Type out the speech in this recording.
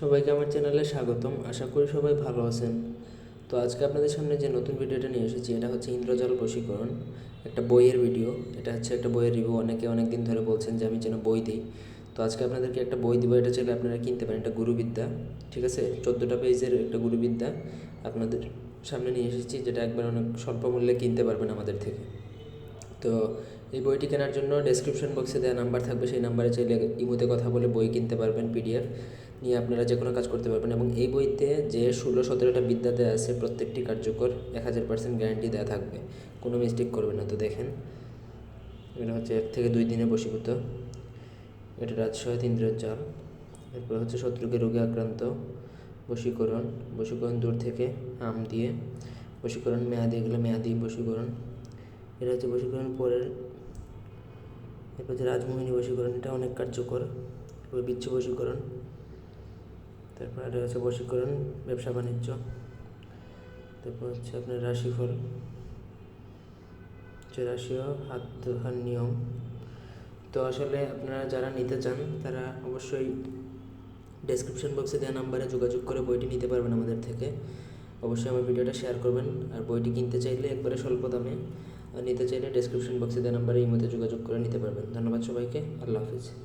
সবাইকে আমার চ্যানেলে স্বাগতম। আশা করি সবাই ভালো আছেন। তো আজকে আপনাদের সামনে যে নতুন ভিডিওটা নিয়ে এসেছি, এটা হচ্ছে ইন্দ্রজাল বশীকরণ। একটা বইয়ের ভিডিও। এটা হচ্ছে একটা বইয়ের রিভিউ অনেকে অনেক দিন ধরে বলছেন যে আমি যেন বই দিই। তো আজকে আপনাদেরকে একটা বই দিব। এটা চাইলে আপনারা কিনতে পারেন। এটা গুরুবিদ্যা। ঠিক আছে? চোদ্দোটা পেজের একটা গুরুবিদ্যা আপনাদের সামনে নিয়ে এসেছি, যেটা একবার অনেক স্বল্প মূল্যে কিনতে পারবেন আমাদের থেকে। তো এই বইটি কেনার জন্য ডেসক্রিপশন বক্সে দেওয়া নাম্বার থাকবে। সেই নাম্বারে চাইলে ইমোতে কথা বলে বই কিনতে পারবেন পিডিএফ নিয়ে আপনারা যে কোনো কাজ করতে পারবেন এবং এই বইতে যে ষোলো সতেরোটা বিদ্যা দেওয়া আছে প্রত্যেকটি কার্যকর এক হাজার পার্সেন্ট গ্যারান্টি দেওয়া থাকবে। কোনো মিস্টেক করবে না তো দেখেন। এটা হচ্ছে এক থেকে দুই দিনে বশীভূত। এটা রাজসহায়ত ইন্দ্রের জাল এরপর হচ্ছে শত্রুকে রোগে আক্রান্ত, বশীকরণ বশীকরণ দূর থেকে আম দিয়ে, বশীকরণ মেয়াদি, এগুলো মেয়াদি বশীকরণ। এটা হচ্ছে বশীকরণ পরের, এরপর হচ্ছে রাজমোহিনী বশীকরণ, এটা অনেক কার্যকর। এরপর বিচ্ছু বশীকরণ। তারপর এটা হচ্ছে বশীকরণ, ব্যবসা বাণিজ্য, তারপর হচ্ছে আপনার রাশিফল, হচ্ছে রাশিও, হাত ধোয়ার নিয়ম। তো আসলে আপনারা যারা নিতে চান, তারা অবশ্যই ডেসক্রিপশন বক্সে দেওয়া নাম্বারে যোগাযোগ করে বইটি নিতে পারবেন আমাদের থেকে। অবশ্যই আমার ভিডিওটা শেয়ার করবেন। আর বইটি কিনতে চাইলে একবারে স্বল্প দামে নিতে চাইলে ডেসক্রিপশন বক্সে দেওয়া নাম্বারে এই মধ্যে যোগাযোগ করে নিতে পারবেন। ধন্যবাদ সবাইকে। আল্লাহ হাফিজ।